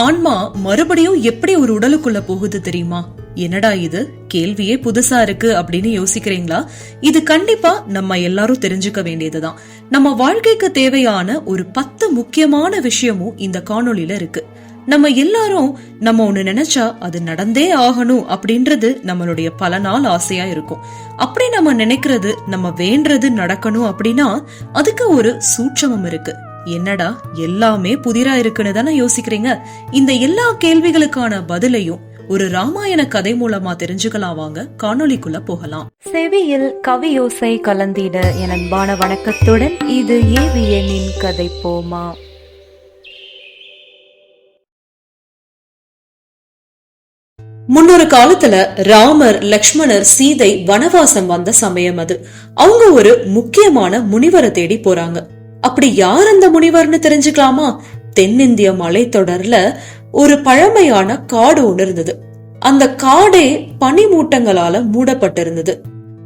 ஆன்மா மறுபடியும் எப்படி ஒரு உடலுக்குள்ள போகுது தெரியுமா? என்னடா இது? கேள்வியே புதுசா இருக்கு அப்படின்னு யோசிக்கிறீங்களா? இது கண்டிப்பா நம்ம எல்லாரும் தெரிஞ்சுக்க வேண்டியதுதான். நம்ம வாழ்க்கைக்கு தேவையான ஒரு பத்து முக்கியமான விஷயமும் இந்த காணொளியில இருக்கு. நம்ம எல்லாரும் நம்ம ஒண்ணு நினைச்சா அது நடந்தே ஆகணும் அப்படின்றது நம்மளுடைய பல நாள் ஆசையா இருக்கும். அப்படி நம்ம நினைக்கிறது நம்ம வேண்டது நடக்கணும் அப்படின்னா அதுக்கு ஒரு சூட்சமம் இருக்கு. என்னடா எல்லாமே புதிரா இருக்குன்னு தானே யோசிக்கிறீங்க? இந்த எல்லா கேள்விகளுக்கான பதிலையும் ஒரு ராமாயண கதை மூலமா தெரிஞ்சுக்கலாம் வாங்க காணொளிக்குள்ள போகலாம். செவியில் கவியோசை கலந்திட என் அன்பான வணக்கத்துடன் இது ஏவியனின் கதை போமா? முன்னொரு காலத்துல ராமர் லக்ஷ்மணர் சீதை வனவாசம் வந்த சமயம் அது. அவங்க ஒரு முக்கியமான முனிவரை தேடி போறாங்க. அப்படி யார் அந்த முனிவர்னு தெரிஞ்சுக்கலாமா? தென்னிந்திய மலைத்தொடர்ல ஒரு பழமையான காடு ஒன்று இருந்தது. அந்த காடே பனிமூட்டங்களால மூடப்பட்டிருந்தது.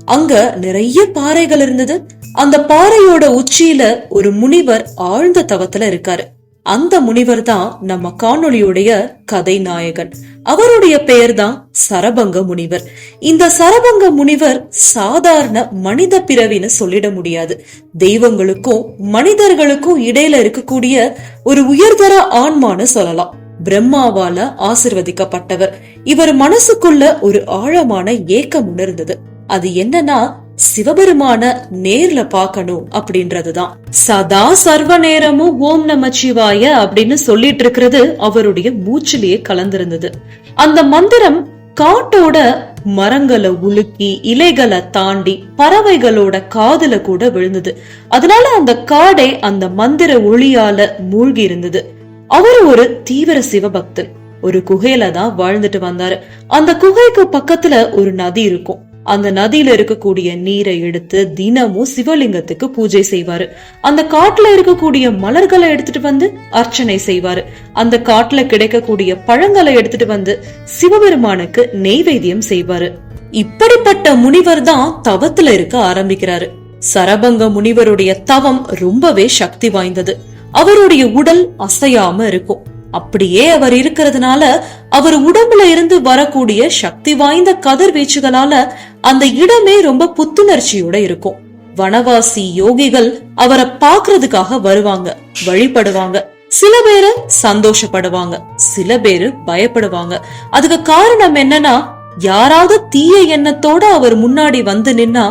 அங்க நிறைய பாறைகள் இருந்தது. அந்த பாறையோட உச்சியில ஒரு முனிவர் ஆழ்ந்த தவத்துல இருக்காரு. அந்த முனிவர் தான் நம்ம காணொளியுடைய கதை நாயகன் அவருடைய பெயர் தான் சரபங்க முனிவர். இந்த சரபங்க முனிவர் சாதாரண மனித பிறவின்னு சொல்லிட முடியாது. தெய்வங்களுக்கும் மனிதர்களுக்கும் இடையில இருக்கக்கூடிய ஒரு உயர்தர ஆன்மான்னு சொல்லலாம். பிரம்மாவால ஆசிர்வதிக்கப்பட்டவர். இவர் மனசுக்குள்ள ஒரு ஆழமான ஏக்கம் உணர்ந்தது. அது என்னன்னா சிவபெருமான நேர்ல பாக்கணும் அப்படின்றதுதான். சதா சர்வ நேரமும் ஓம் நம சிவாய அப்படின்னு சொல்லிட்டு இருக்கிறது அவருடைய மூச்சிலேயே கலந்திருந்தது. அந்த மந்திரம் காட்டோட மரங்களை உலுக்கி இலைகளை தாண்டி பறவைகளோட காதுல கூட விழுந்தது. அதனால அந்த காடே அந்த மந்திர ஒளியால மூழ்கி இருந்தது அவர் ஒரு தீவிர சிவபக்தன் ஒரு குகையில தான் வாழ்ந்துட்டு வந்தாரு. அந்த குகைக்கு பக்கத்துல ஒரு நதி இருக்கும். அந்த நதியில இருக்கக்கூடிய நீரை எடுத்து தினமும் சிவலிங்கத்துக்கு பூஜை செய்வாரு. அந்த காட்டுல இருக்கக்கூடிய மலர்களை எடுத்துட்டு வந்து அர்ச்சனை செய்வாரு. அந்த காட்டுல கிடைக்கக்கூடிய பழங்களை எடுத்துட்டு வந்து சிவபெருமானுக்கு நெய்வேத்தியம் செய்வாரு. இப்படிப்பட்ட முனிவர் தான் தவத்துல இருக்க ஆரம்பிக்கிறாரு. சரபங்க முனிவருடைய தவம் ரொம்பவே சக்தி வாய்ந்தது. அவருடைய உடல் அசையாம இருக்கும். அப்படியே அவர் இருக்கிறதுனால அவர் உடம்புல இருந்து வரக்கூடிய சக்தி வாய்ந்த கதிர்வீச்சுகளால அந்த இடமே ரொம்ப புத்துணர்ச்சியோட இருக்கும். வனவாசி யோகிகள் அவரை பாக்குறதுக்காக வருவாங்க வழிபடுவாங்க. சில பேரு சந்தோஷப்படுவாங்க சில பேரு பயப்படுவாங்க. அதுக்கு காரணம் என்னன்னா யாராவது தீய எண்ணத்தோட அவர் முன்னாடி வந்து நின்னா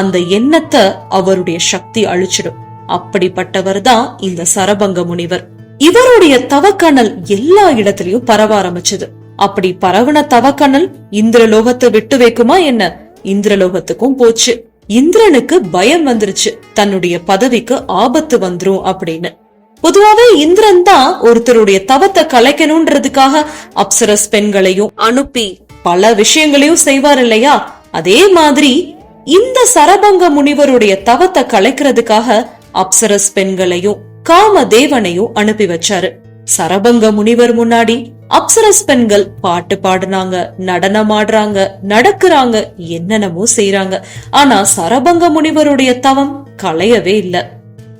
அந்த எண்ணத்தை அவருடைய சக்தி அழிச்சிடும். அப்படிப்பட்டவர் தான் இந்த சரபங்க முனிவர். இவருடைய தவக்கணல் எல்லா இடத்திலையும் பரவ ஆரம்பிச்சது. அப்படி பரவன தவக்கணல் இந்திரலோகத்தை விட்டு வைக்குமா என்ன? இந்திரலோகத்துக்கும் போச்சு. இந்திரனுக்கு பயம் வந்துருச்சு. தன்னுடைய பதவிக்கு ஆபத்து வந்துரும் அப்படின்னு. பொதுவாவே இந்திரன் தான் ஒருத்தருடைய தவத்தை கலைக்கணும்ன்றதுக்காக அப்சரஸ் பெண்களையும் அனுப்பி பல விஷயங்களையும் செய்வார் இல்லையா? அதே மாதிரி இந்த சரபங்க முனிவருடைய தவத்தை கலைக்கிறதுக்காக அப்சரஸ் பெண்களையும் காம தேவனையும் அனுப்பி வச்சாரு. சரபங்க முனிவர் முன்னாடி அப்சரஸ் பெண்கள் பாட்டு பாடுனாங்க நடனம் ஆடுறாங்க நடக்கிறாங்க என்னென்னமோ செய்யறாங்க ஆனா சரபங்க முனிவருடைய தவம் களையவே இல்ல.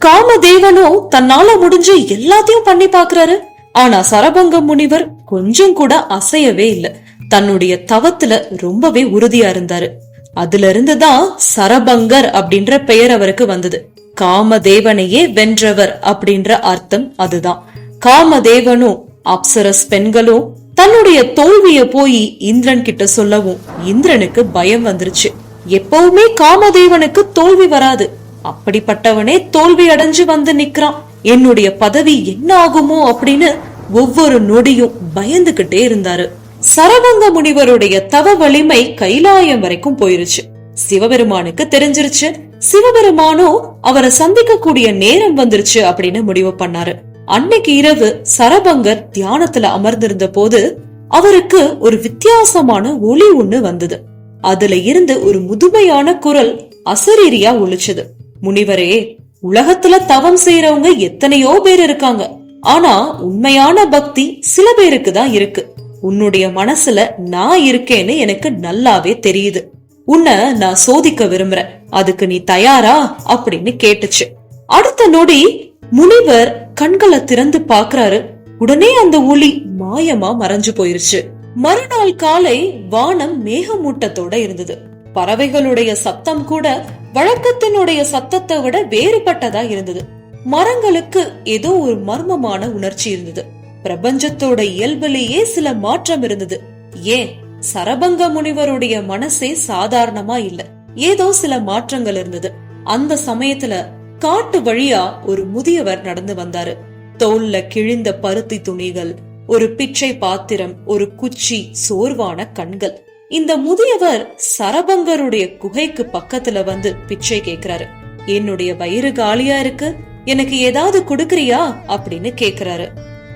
காமதேவனும் தன்னால முடிஞ்சு எல்லாத்தையும் பண்ணி பாக்குறாரு. ஆனா சரபங்க முனிவர் கொஞ்சம் கூட அசையவே இல்ல. தன்னுடைய தவத்துல ரொம்பவே உறுதியா இருந்தாரு. அதுல இருந்துதான் சரபங்கர் அப்படின்ற பெயர் அவருக்கு வந்தது. காமதேவனையே வென்றவர் அப்படின்ற அர்த்தம் அதுதான். காமதேவனும் அப்சரஸ் பெண்களும் தன்னுடைய தோல்விய போய் இந்திரன் கிட்ட சொல்லவும் இந்திரனுக்கு பயம் வந்துருச்சு. எப்பவுமே காமதேவனுக்கு தோல்வி வராது. அப்படிப்பட்டவனே தோல்வி அடைஞ்சு வந்து நிக்கிறான். என்னுடைய பதவி என்ன ஆகுமோ அப்படின்னு ஒவ்வொரு நொடியும் பயந்துகிட்டே இருந்தாரு. சரவங்க முனிவருடைய தவ வலிமை கைலாயம் வரைக்கும் போயிருச்சு. சிவபெருமானுக்கு தெரிஞ்சிருச்சு. சிவபெருமானோ அவரை சந்திக்கக்கூடிய நேரம் வந்துருச்சு அப்படின்னு முடிவு பண்ணாரு. அன்னைக்கு இரவு சரபங்கர் தியானத்துல அமர்ந்திருந்த போது அவருக்கு ஒரு வித்தியாசமான ஒளி ஒண்ணு வந்தது. அதுல இருந்து ஒரு முதுமையான குரல் அசரீரியா ஒழிச்சது முனிவரே உலகத்துல தவம் செய்யறவங்க எத்தனையோ பேர் இருக்காங்க. ஆனா உண்மையான பக்தி சில பேருக்கு தான் இருக்கு. உன்னுடைய மனசுல நான் இருக்கேன்னு எனக்கு நல்லாவே தெரியுது. உன்னை நான் சோதிக்க விரும்புறேன். அதுக்கு நீ தயாரா? அப்படின்னு கேட்டுச்சு. அடுத்த நொடி முனிவர் கண்களை திறந்து பாக்குறாரு. உடனே அந்த ஒளி மாயமா மறைஞ்சு போயிருச்சு. மறுநாள் காலை வானம் மேகமூட்டத்தோட இருந்தது. பறவைகளுடைய சத்தம் கூட வழக்கத்தினுடைய சத்தத்தை விட வேறுபட்டதா இருந்தது. மரங்களுக்கு ஏதோ ஒரு மர்மமான உணர்ச்சி இருந்தது. பிரபஞ்சத்தோட இயல்பிலேயே சில மாற்றம் இருந்தது. ஏன்? சரபங்க முனிவருடைய மனசே சாதாரணமா இல்ல. ஏதோ சில மாற்றங்கள் இருந்தது. அந்த சமயத்துல காட்டு வழியா ஒரு முதியவர் நடந்து வந்தாரு. தோல்ல கிழிந்த பருத்தி துணிகள் ஒரு பிச்சை பாத்திரம் ஒரு குச்சி சோர்வான கண்கள். இந்த முதியவர் சரபங்கருடைய குகைக்கு பக்கத்துல வந்து பிச்சை கேக்குறாரு. என்னுடைய வயிறு காலியா இருக்கு? எனக்கு ஏதாவது கொடுக்கறியா? அப்படின்னு கேக்குறாரு.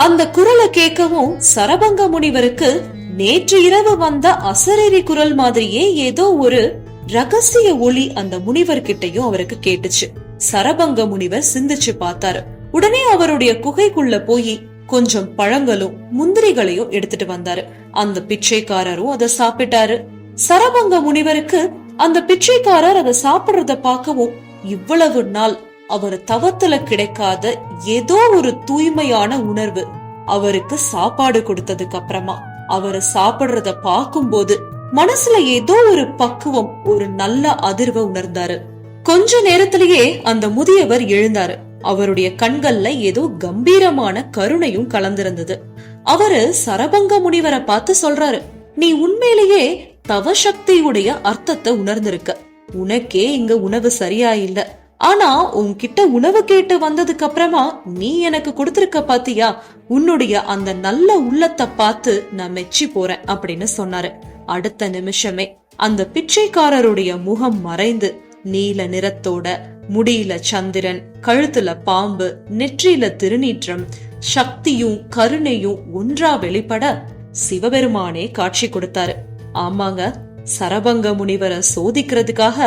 அந்த குரலை கேட்கவும் சரபங்க முனிவருக்கு நேற்று இரவு வந்த அசரேரி குரல் மாதிரியே ஏதோ ஒரு ரகசிய ஒளி அந்த முனிவர் கிட்டயும் அவருக்கு கேட்டுச்சு. சரபங்க முனிவர் சிந்திச்சு பார்த்தாரு. உடனே அவருடைய குகைக்குள்ள போய் கொஞ்சம் பழங்களும் முந்திரிகளையும் எடுத்துட்டு வந்தாரு. அந்த பிச்சைக்காரரும் அதை சாப்பிட்டாரு. சரபங்க முனிவருக்கு அந்த பிச்சைக்காரர் அதை சாப்பிடுறத பார்க்கவும் இவ்வளவு நாள் அவர் தவத்துல கிடைக்காத ஏதோ ஒரு தூய்மையான உணர்வு அவருக்கு சாப்பாடு கொடுத்ததுக்கு அப்புறமா. அவர் சாப்பிடுறத பார்க்கும்போது மனசுல ஏதோ ஒரு பக்குவம் ஒரு நல்ல அதிர்வை உணர்ந்தாரு. கொஞ்ச நேரத்திலேயே அந்த முதியவர் எழுந்தாரு. அவருடைய கண்கள்ல ஏதோ கம்பீரமான கருணையும் கலந்திருந்தது. அவரு சரபங்க முனிவரை பார்த்து சொல்றாரு நீ உண்மையிலேயே தவசக்தியுடைய அர்த்தத்தை உணர்ந்திருக்க. உனக்கே இங்க உணவு சரியா இல்ல ஆனா உன்கிட்ட உணவு கேட்டு வந்ததுக்கு அப்புறமா நீ எனக்கு கொடுத்திருக்க பாத்தியா? உன்னுடைய அந்த நல்ல உள்ளத்தை பார்த்து நான் மெச்சி போறேன் அப்படின்னு சொன்னாரு. அடுத்த நிமிஷமே அந்த பிச்சைக்காரருடைய முகம் மறைந்து நீல நிறத்தோட முடியில சந்திரன் கழுத்துல பாம்பு நெற்றியில திருநீற்றம் சக்தியும் கருணையும் ஒன்றா வெளிப்பட சிவபெருமானே காட்சி கொடுத்தாரு. ஆமாங்க சரபங்க முனிவரை சோதிக்கிறதுக்காக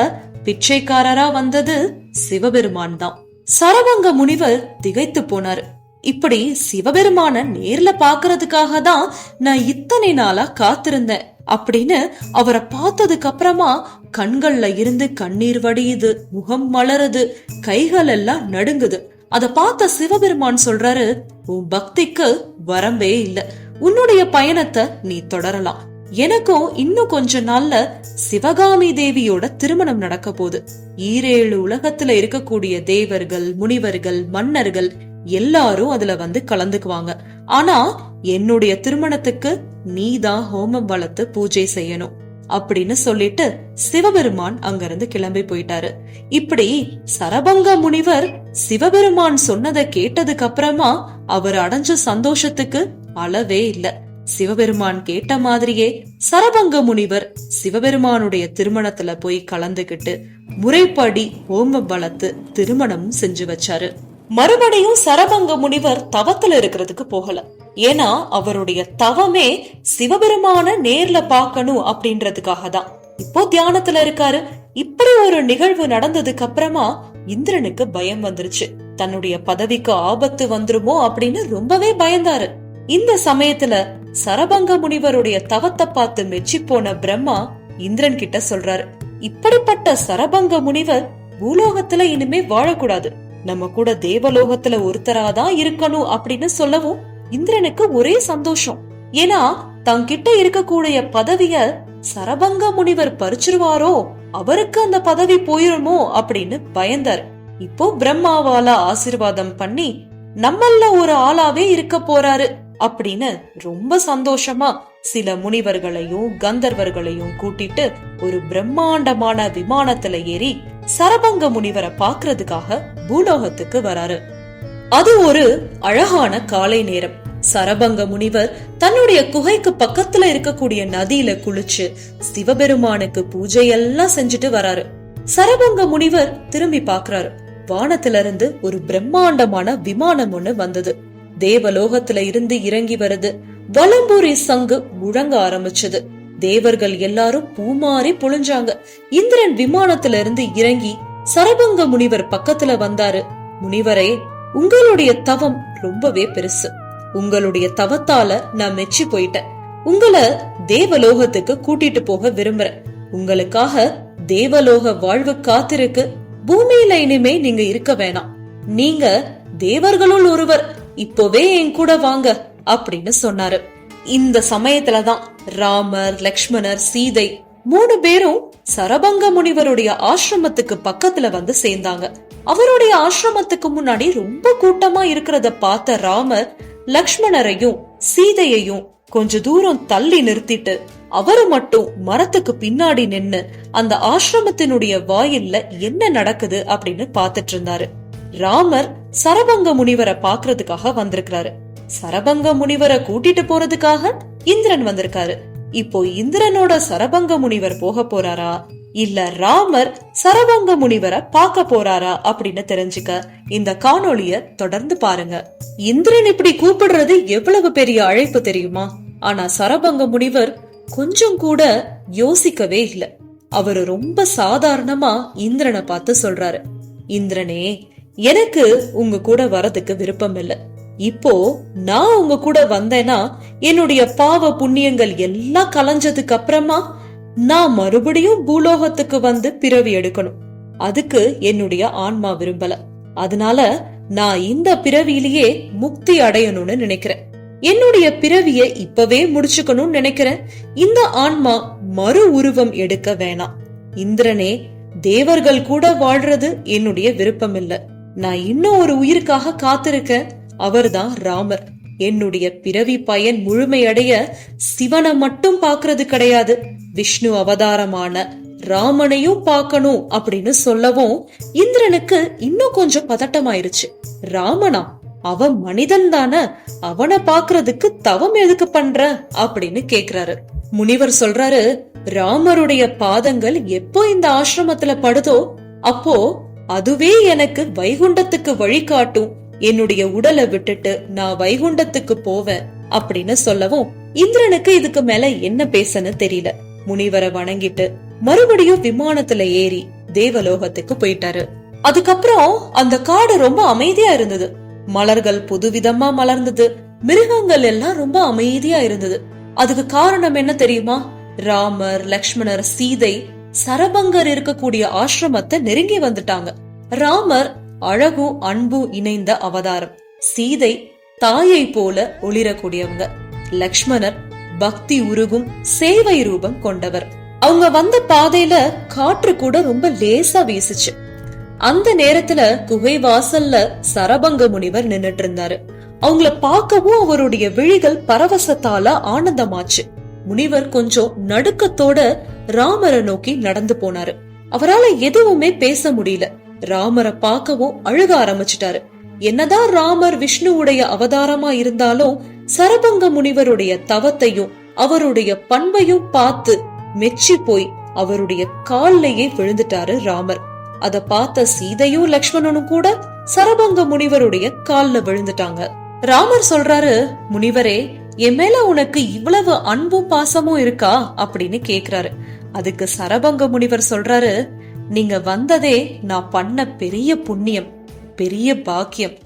பிச்சைக்காரரா வந்தது சிவபெருமான் தான். சரபங்க முனிவர் திகைத்து போனாரு. இப்படி சிவபெருமான நேர்ல பாக்குறதுக்காக தான் நான் இத்தனை நாளா காத்திருந்தேன். அப்படின்னு அவரை பார்த்ததுக்கு அப்புறமா கண்கள்ல இருந்து கண்ணீர் வடியுது முகம் மலருது கைகள் எல்லாம் நடுங்குது. அத பார்த்த சிவபெருமான் சொல்றாரு உன் பக்திக்கு வரம்பே இல்ல. உன்னுடைய பயணத்தை நீ தொடரலாம். எனக்கும் இன்னும் கொஞ்ச நாள்ல சிவகாமி தேவியோட திருமணம் நடக்க போகுது. ஈரேழு உலகத்துல இருக்கக்கூடிய தேவர்கள் முனிவர்கள் மன்னர்கள் எல்லாரும் அதுல வந்து கலந்துக்குவாங்க. ஆனா என்னுடைய திருமணத்துக்கு நீதான் ஹோமம் வளர்த்து பூஜை செய்யணும் அப்படின்னு சொல்லிட்டு சிவபெருமான் அங்கிருந்து கிளம்பி போயிட்டாரு. இப்படி சரபங்க முனிவர் சிவபெருமான் சொன்னதை கேட்டதுக்கு அப்புறமா அவர் அடைஞ்ச சந்தோஷத்துக்கு அளவே இல்லை. சிவபெருமான் கேட்ட மாதிரியே சரபங்க முனிவர் சிவபெருமானுடைய திருமணத்துல போய் கலந்துகிட்டு முறைப்படி ஹோமம் வளர்த்து திருமணமும் செஞ்சு வச்சாரு. மறுபடியும் சரபங்க முனிவர் தவத்துல இருக்கிறதுக்கு போகல. ஏன்னா அவருடைய தவமே சிவபெருமான நேர்ல பாக்கணும் அப்படின்றதுக்காக தான். இப்போ தியானத்துல இருக்காரு. இப்படி ஒரு நிகழ்வு நடந்ததுக்கு அப்புறமா இந்திரனுக்கு பயம் வந்துருச்சு. தன்னுடைய பதவிக்கு ஆபத்து வந்துருமோ அப்படின்னு ரொம்பவே பயந்தாரு. இந்த சமயத்துல சரபங்க முனிவருடைய தவத்தை பார்த்து மெச்சி போன பிரம்மா இந்திரன் கிட்ட சொல்றாரு இப்படிப்பட்ட சரபங்க முனிவர் பூலோகத்துல இனிமே வாழக்கூடாது. நம்ம கூட தேவலோகத்துல ஒருத்தராதான் இருக்கணும் அப்படின்னு சொல்லவும் இந்திரனுக்கு ஒரே சந்தோஷம். ஏன்னா தங்கிட்ட இருக்கக்கூடிய பதவிய சரபங்க முனிவர் பறிச்சிருவாரோ அவருக்கு அந்த பதவி போயிருமோ அப்படின்னு பயந்தார். இப்போ பிரம்மாவால ஆசிர்வாதம் பண்ணி நம்மள ஒரு ஆளாவே இருக்க போறாரு. அப்படின்னு ரொம்ப சந்தோஷமா சில முனிவர்களையும் கந்தர்வர்களையும் கூட்டிட்டு ஒரு பிரம்மாண்டமான விமானத்துல ஏறி சரபங்க முனிவரை பாக்குறதுக்காக பூலோகத்துக்கு வராரு. அது ஒரு அழகான காலை நேரம். சரபங்க முனிவர் தன்னுடைய குகைக்கு பக்கத்துல இருக்கக்கூடிய நதியில குளிச்சு சிவபெருமானுக்கு பூஜை எல்லாம் செஞ்சுட்டு வராரு. சரபங்க முனிவர் திரும்பி பாக்குறாரு வானத்துல இருந்து ஒரு பிரம்மாண்டமான விமானம் ஒண்ணு வந்தது. தேவலோகத்துல இருந்து இறங்கி வருது. வலம்பூரி சங்கு முழங்க ஆரம்பிச்சது. தேவர்கள் எல்லாரும் பூமாறி புழிஞ்சாங்க. இந்திரன் விமானத்துல இருந்து இறங்கி சரபங்க முனிவர் பக்கத்துல வந்தாரு. முனிவரே உங்களுடைய தவம் ரொம்பவே பெருசு. உங்களுடைய தவத்தால நான் மெச்சி போயிட்டேன். உங்களை தேவலோகத்துக்கு கூட்டிட்டு போக விரும்புறேன். உங்களுக்காக தேவலோக வாழ்வு காத்திருக்கு. பூமியில இனிமே நீங்க இருக்க வேணாம். நீங்க தேவர்களுள் ஒருவர். இப்போவே என் கூட வாங்க அப்படின்னு சொன்னாரு. இந்த சமயத்துலதான் ராமர் லக்ஷ்மணர் சீதை மூணு பேரும் சரபங்க முனிவருடைய ஆசிரமத்துக்கு பக்கத்துல வந்து சேர்ந்தாங்க. அவருடைய ஆசிரமத்துக்கு முன்னாடி ரொம்ப கூட்டமா இருக்கிறத பார்த்த ராமர் லக்ஷ்மணரையும் சீதையையும் கொஞ்ச தூரம் தள்ளி நிறுத்திட்டு அவரு மட்டும் மரத்துக்கு பின்னாடி நின்னு அந்த ஆசிரமத்தினுடைய வாயில்ல என்ன நடக்குது அப்படின்னு பாத்துட்டு இருந்தாரு. ராமர் சரபங்க முனிவரை பாக்குறதுக்காக வந்திருக்கிறாரு. சரபங்க முனிவரை கூட்டிட்டு போறதுக்காக இந்திரன் வந்திருக்காரு. இப்போ இந்திரனோட சரபங்க முனிவர் போக போறாரா? இல்ல ராமர் சரபங்க முனிவரை பார்க்க போறாரா அப்படின்னு தெரிஞ்சுக்க இந்த காணொளிய தொடர்ந்து பாருங்க. இந்திரன் இப்படி கூப்பிடுறது எவ்வளவு பெரிய அழைப்பு தெரியுமா? ஆனா சரபங்க முனிவர் கொஞ்சம் கூட யோசிக்கவே இல்ல. அவரு ரொம்ப சாதாரணமா இந்திரனை பார்த்து சொல்றாரு. இந்திரனே எனக்கு உங்க கூட வரதுக்கு விருப்பம் இல்ல. இப்போ நான் உங்க கூட வந்தேன்னா என்னுடைய பாவ புண்ணியங்கள் எல்லாம் கலைஞ்சதுக்கு அப்புறமா நான் மறுபடியும் பூலோகத்துக்கு வந்து பிறவி எடுக்கணும். அதுக்கு என்னுடைய ஆன்மா விரும்பல. அதனால நான் இந்த பிறவியிலேயே முக்தி அடையணும்னு நினைக்கிறேன். என்னுடைய பிறவிய இப்பவே முடிச்சுக்கணும்னு நினைக்கிறேன். இந்த ஆன்மா மறு உருவம் எடுக்க வேணாம். இந்திரனே தேவர்கள் கூட வாழ்றது என்னுடைய விருப்பம் இல்லை. நான் இன்னும் ஒரு உயிருக்காக காத்திருக்கேன் அவர்தான் ராமர். என்னுடைய பிறவி பயன் முழுமையடைய சிவனை மட்டும் பாக்குறது கிடையாது. விஷ்ணு அவதாரமான ராமனையும் பார்க்கணும் அப்படின்னு சொல்லவும் இந்திரனுக்கு இன்னும் கொஞ்சம் பதட்டமாயிருச்சு. ராமனா அவன் மனிதன் தானே அவனை பாக்குறதுக்கு தவம் எதுக்கு பண்ற அப்படின்னு கேக்குறாரு. முனிவர் சொல்றாரு ராமருடைய பாதங்கள் எப்போ இந்த ஆசிரமத்துல படுதோ அப்போ அதுவே எனக்கு வைகுண்டத்துக்கு வழிகாட்டும். என்னுடைய உடலை விட்டுட்டு நான் வைகுண்டத்துக்கு போவேன் அப்படின்னு சொல்லவும் இந்திரனுக்கு இதுக்கு மேல என்ன பேசன்னு தெரியல. முனிவரை வணங்கிட்டு மறுபடியும் விமானத்துல ஏறி தேவலோகத்துக்கு போயிட்டாரு. அதுக்கப்புறம் அந்த காடு ரொம்ப அமைதியா இருந்தது. மலர்கள் புதுவிதமா மலர்ந்தது. மிருகங்கள் எல்லாம் ரொம்ப அமைதியா இருந்தது. அதுக்கு காரணம் என்ன தெரியுமா? ராமர் லக்ஷ்மணர் சீதை சரபங்கர் இருக்கக்கூடிய ஆசிரமத்தை நெருங்கி வந்துட்டாங்க. ராமர் அழகும் அன்பும் இணைந்த அவதாரம். சீதை தாயை போல ஒளிரக்கூடியவங்க. லக்ஷ்மணர் பக்தி உருகும் சேவை ரூபம் கொண்டவர். அவங்க வந்த பாதையில காற்று கூட ரொம்ப லேசா வீசுச்சு. அந்த நேரத்துல குகை வாசல்ல சரபங்க முனிவர் நின்னுட்டு இருந்தாரு. அவங்கள பார்க்கவும் அவருடைய விழிகள் பரவசத்தால ஆனந்தமாச்சு. முனிவர் கொஞ்சம் நடுக்கத்தோட ராமரை நோக்கி நடந்து போனாரு. அவரால எதுவுமே பேச முடியல. ராமரை பார்க்கவும் அழுக ஆரம்பிச்சிட்டாரு. என்னதான் ராமர் விஷ்ணுவுடைய அவதாரமா இருந்தாலும் சரபங்க முனிவருடைய தவத்தையும் அவருடைய பண்பையும் பார்த்து மெச்சி போய் அவருடைய கால்லயே விழுந்துட்டாரு ராமர். அத பார்த்த சீதையும் லக்ஷ்மணனும் கூட சரபங்க முனிவருடைய கால்ல விழுந்துட்டாங்க. ராமர் சொல்றாரு முனிவரே என் மேல உனக்கு இவ்வளவு அன்பும் பாசமும் இருக்கா? அப்படின்னு கேக்குறாரு. அதுக்கு சரபங்க முனிவர் சொல்றாரு நீங்க வந்ததே நான் பண்ண பெரிய புண்ணியம் பெரிய பாக்கியம்.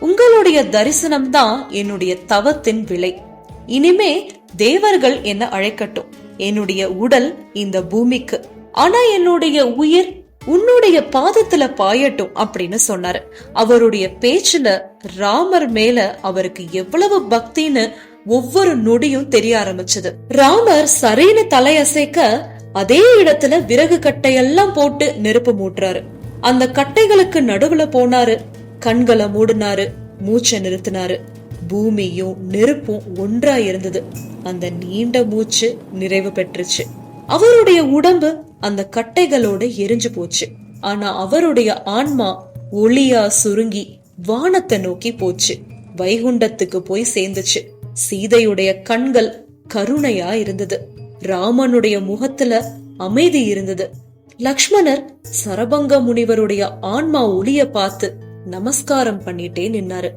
உங்களுடைய தரிசனம் தான் என்னுடைய தவத்தின் விலை. இனிமே தேவர்கள் என்ன அழைக்கட்டும். என்னுடைய உடல் இந்த பூமிக்கு. ஆனா என்னுடைய உயிர் உன்னுடைய பாதத்துல பாயட்டும் அப்படின்னு சொன்னாரு. அவருடைய பேச்சுல ராமர் மேல அவருக்கு எவ்வளவு பக்தின்னு ஒவ்வொரு நொடியும் தெரிய ஆரம்பிச்சது. ராமர் சரின்னு தலையசைக்க அதே இடத்துல விறகு கட்டையெல்லாம் போட்டு நெருப்பு மூட்டுறாரு. அந்த கட்டைகளுக்கு நடுவுல போனாரு. கண்களை மூடினாரு. மூச்சை நிறுத்தினாரு. பூமியும் நெருப்பும் ஒன்றா இருந்தது. அந்த நீண்ட மூச்சு நிறைவு பெற்றுச்சு. அவருடைய உடம்பு அந்த கட்டைகளோட எரிஞ்சு போச்சு. ஆனா அவருடைய ஆன்மா ஒளியா சுருங்கி வானத்தை நோக்கி போச்சு. வைகுண்டத்துக்கு போய் சேர்ந்துச்சு. சீதையுடைய கண்கள் கருணையா இருந்தது ராமனுடைய முகத்துல அமைதி இருந்தது. லக்ஷ்மணர் சரபங்க முனிவருடைய ஆன்மா ஒளிய பார்த்து நமஸ்காரம் பண்ணிட்டே நின்னாரு.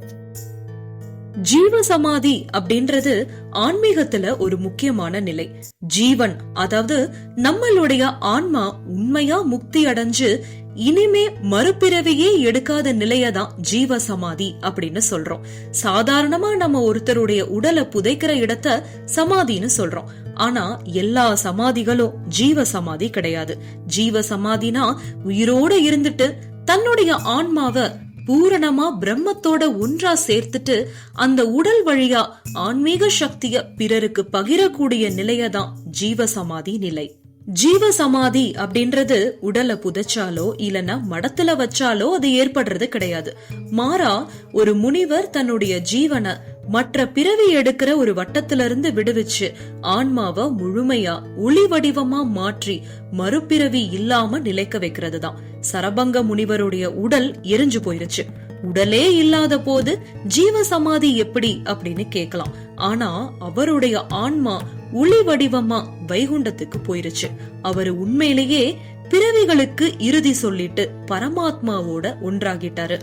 ஜீவ சமாதி அப்படின்றது ஆன்மீகத்துல ஒரு முக்கியமான நிலை. ஜீவன் அதாவது நம்மளுடைய ஆன்மா உண்மையா முக்தி அடைஞ்சு இனிமே மறுபிறவியே எடுக்காத நிலையதான் ஜீவ சமாதி அப்படின்னு சொல்றோம். சாதாரணமா நம்ம ஒருத்தருடைய உடலை புதைக்கிற இடத்த சமாதின்னு சொல்றோம். ஆனா எல்லா சமாதிகளும் ஜீவ சமாதி கிடையாது. ஜீவ சமாதினா உயிரோட இருந்துட்டு தன்னுடைய ஆன்மாவை பூரணமா பிரம்மத்தோட ஒன்றா சேர்த்துட்டு அந்த உடல் வழியா ஆன்மீக சக்திய பிறருக்கு பகிரக்கூடிய நிலையதான் ஜீவசமாதி நிலை. ஜீவ சமாதி அப்படின்றது உடலை புதைச்சாலோ இல்லனா மடத்துல வச்சாலோ அது ஏற்படுறது கிடையாது. மாறா ஒரு முனிவர் தன்னுடைய ஜீவனை மற்ற பிறவி எடுக்கிற ஒரு வட்டத்திலிருந்து விடுவிச்சு ஆன்மாவை முழுமையா ஒளி வடிவமா மாற்றி மறுபிறவி இல்லாம நிலைக்க வைக்கிறது தான் சரபங்க முனிவருடைய உடல் எரிஞ்சு போயிருச்சு. உடலே இல்லாத போது ஜீவ சமாதி எப்படி அப்படின்னு கேட்கலாம். ஆனா அவருடைய ஆன்மா ஒளி வடிவமா வைகுண்டத்துக்கு போயிருச்சு. அவரு உண்மையிலேயே பிறவிகளுக்கு இறுதி சொல்லிட்டு பரமாத்மாவோட ஒன்றாகிட்டாரு.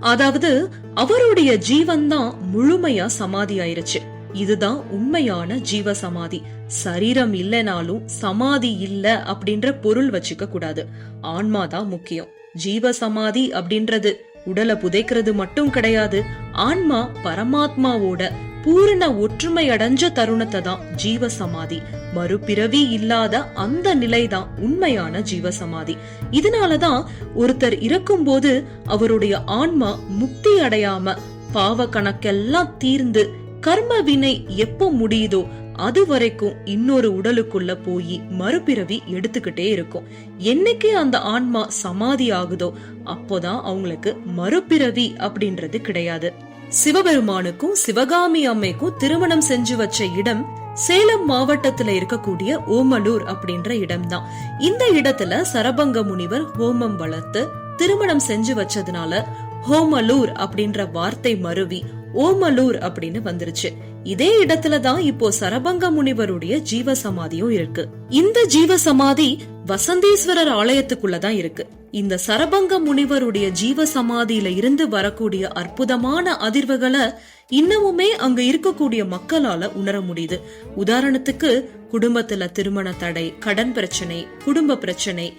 அதாவது அவருடைய ஜீவன் தான் முழுமையா சமாதி ஆயிருச்சு. இதுதான் உண்மையான ஜீவ சமாதி சரீரம் இல்லைனாலும் சமாதி இல்ல அப்படின்ற பொருள் வச்சுக்க கூடாது. ஆன்மா தான் முக்கியம். ஜீவ சமாதி அப்படின்றது உடலை புதைக்கிறது மட்டும் கிடையாது. ஆன்மா பரமாத்மாவோட பூரண ஒற்றுமை அடைஞ்ச தருணத்தை தான் ஜீவ சமாதி மறுபிறவி இல்லாத அந்த நிலைதான் உண்மையான ஜீவ சமாதி இதனாலதான் ஒருத்தர் இருக்கும்போது அவருடைய ஆன்மா முக்தி அடையாம பாவ கணக்கெல்லாம் தீர்ந்து கர்ம வினை எப்போ முடியுதோ அது வரைக்கும் இன்னொரு உடலுக்குள்ள போய் மறுபிறவி எடுத்துக்கிட்டே இருக்கும். என்னைக்கு அந்த ஆன்மா சமாதி ஆகுதோ அப்போதான் அவங்களுக்கு மறுபிறவி அப்படின்றது கிடையாது. சிவபெருமானுக்கும் சிவகாமி அம்மைக்கும் திருமணம் செஞ்சு வச்ச இடம் சேலம் மாவட்டத்துல இருக்கக்கூடிய ஓமலூர் அப்படின்ற இடம்தான். இந்த இடத்துல சரபங்க முனிவர் ஹோமம் வளர்த்து திருமணம் செஞ்சு வச்சதுனால ஹோமலூர் அப்படின்ற வார்த்தை மருவி ஓமலூர் அப்படின்னு வந்துருச்சு. இதே இடத்துல தான் இப்போ சரபங்க முனிவருடைய ஜீவ சமாதியும் இருக்கு. இந்த ஜீவ சமாதி வசந்தீஸ்வரர் ஆலயத்துக்குள்ளதான் இருக்கு. இந்த சரபங்க முனிவருடைய ஜீவ சமாதியில இருந்து வரக்கூடிய அற்புதமான அதிர்வுகளை இன்னமுமே அங்க இருக்கக்கூடிய மக்களால உணர முடியுது. உதாரணத்துக்கு குடும்பத்துல திருமண தடை கடன் பிரச்சனை குடும்ப பிரச்சனை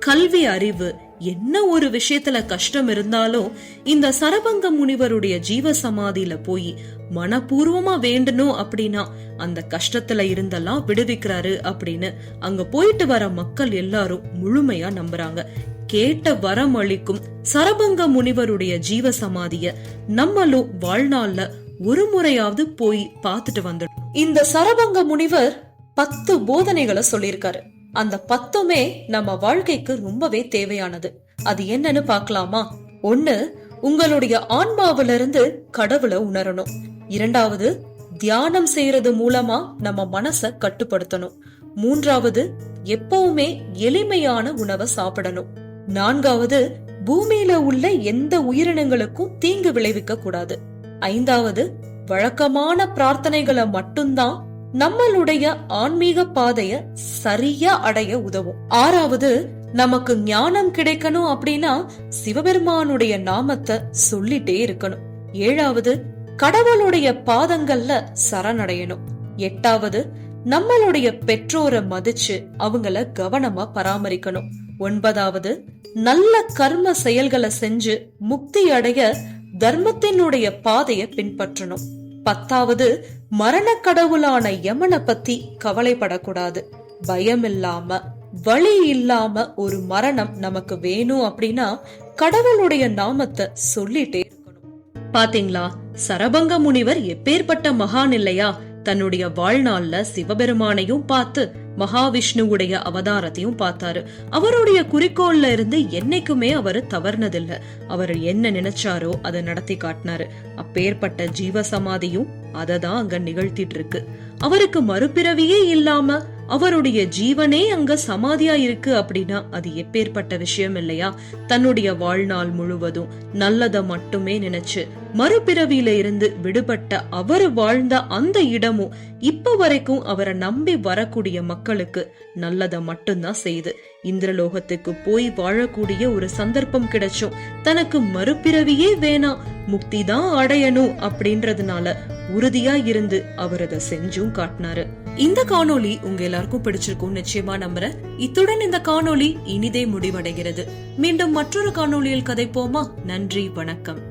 கல்வி அறிவு என்ன ஒரு விஷயத்துல கஷ்டம் இருந்தாலும் இந்த சரபங்க முனிவருடைய ஜீவ சமாதியில போய் மனப்பூர்வமா வேண்டணும் அப்படின்னா அந்த கஷ்டத்துல இருந்தெல்லாம் விடுவிக்கிறாரு அப்படின்னு அங்க போயிட்டு வர மக்கள் எல்லாரும் முழுமையா நம்புறாங்க. கேட்ட வரம் அளிக்கும் சரபங்க முனிவருடைய ஜீவ சமாதிய நம்மளும் வாழ்நாள்ல ஒரு முறையாவது போய் பார்த்துட்டு வந்துடும் இந்த சரபங்க முனிவர் பத்து போதனைகளை சொல்லியிருக்காரு. அந்த பத்துமே நம்ம வாழ்க்கைக்கு ரொம்பவே தேவையானது. அது என்னன்னு பாக்கலாமா ஒண்ணு உங்களுடைய ஆன்மாவிலிருந்து கடவுளை உணரணும். இரண்டாவது தியானம் செய்யறது மூலமா நம்ம மனச கட்டுப்படுத்தணும். மூன்றாவது எப்பவுமே எளிமையான உணவை சாப்பிடணும். நான்காவது பூமியில உள்ள எந்த உயிரினங்களுக்கும் தீங்கு விளைவிக்க கூடாது. ஐந்தாவது வழக்கமான பிரார்த்தனைகளை மட்டும்தான் நம்மளுடைய ஆன்மீக பாதைய சரியா அடைய உதவும். ஆறாவது நமக்கு ஞானம் கிடைக்கணும் அப்படின்னா சிவபெருமானுடைய நாமத்தை சொல்லிட்டே இருக்கணும். ஏழாவது கடவுளுடைய பாதங்கள்ல சரணடையணும். எட்டாவது நம்மளுடைய பெற்றோரை மதிச்சு அவங்கள கவனமா பராமரிக்கணும். ஒன்பதாவது நல்ல கர்ம செயல்களை செஞ்சு முக்தி அடைய தர்மத்தினுடைய பாதைய பின்பற்றணும். பத்தாவது மரண கடவுளான யமனை பத்தி கவலைப்படக்கூடாது. பயம் இல்லாம வழி இல்லாம ஒரு மரணம் நமக்கு வேணும் அப்படின்னா கடவுளுடைய நாமத்தை சொல்லிட்டே இருக்கணும். பாத்தீங்களா? சரபங்க முனிவர் எப்பேற்பட்ட மகான் இல்லையா? தன்னுடைய வாழ்நாள்ல சிவபெருமானையும் பார்த்து மகாவிஷ்ணுவுடைய அவதாரத்தையும் பார்த்தாரு. அவருடைய குறிக்கோள்ல இருந்து என்னைக்குமே அவரு தவறுனதில்ல. அவர் என்ன நினைச்சாரோ அதை நடத்தி காட்டினாரு. அப்பேற்பட்ட ஜீவ சமாதியும் அதை தான் அங்க நிகழ்த்திட்டு இருக்கு. அவருக்கு மறுபிறவியே இல்லாம அவருடைய ஜீவனே அங்க சமாதியா இருக்கு அப்படின்னா அது எப்பேற்பட்ட விஷயம் இல்லையா? தன்னுடைய வாழ்நாள் முழுவதும் நல்லத மட்டுமே நினைச்சு மறுபிறவியில இருந்து விடுபட்ட அவர் வாழ்ந்த அந்த இடமும் இப்ப வரைக்கும் அவரை நம்பி வரக்கூடிய மக்களுக்கு நல்லத மட்டும்தான் செய்யுது. இந்திரலோகத்துக்கு போய் வாழக்கூடிய ஒரு சந்தர்ப்பம் கிடைச்சும் தனக்கு மறுபிறவியே வேணாம். முக்தி தான் அடையணும் அப்படின்றதுனால உறுதியா இருந்து அவர் அதை செஞ்சும் காட்டினாரு. இந்த காணொளி உங்க எல்லாருக்கும் பிடிச்சிருக்கும் நிச்சயமா நம்புறேன். இத்துடன் இந்த காணொளி இனிதே முடிவடைகிறது. மீண்டும் மற்றொரு காணொளியில் கதைப்போமா? நன்றி வணக்கம்.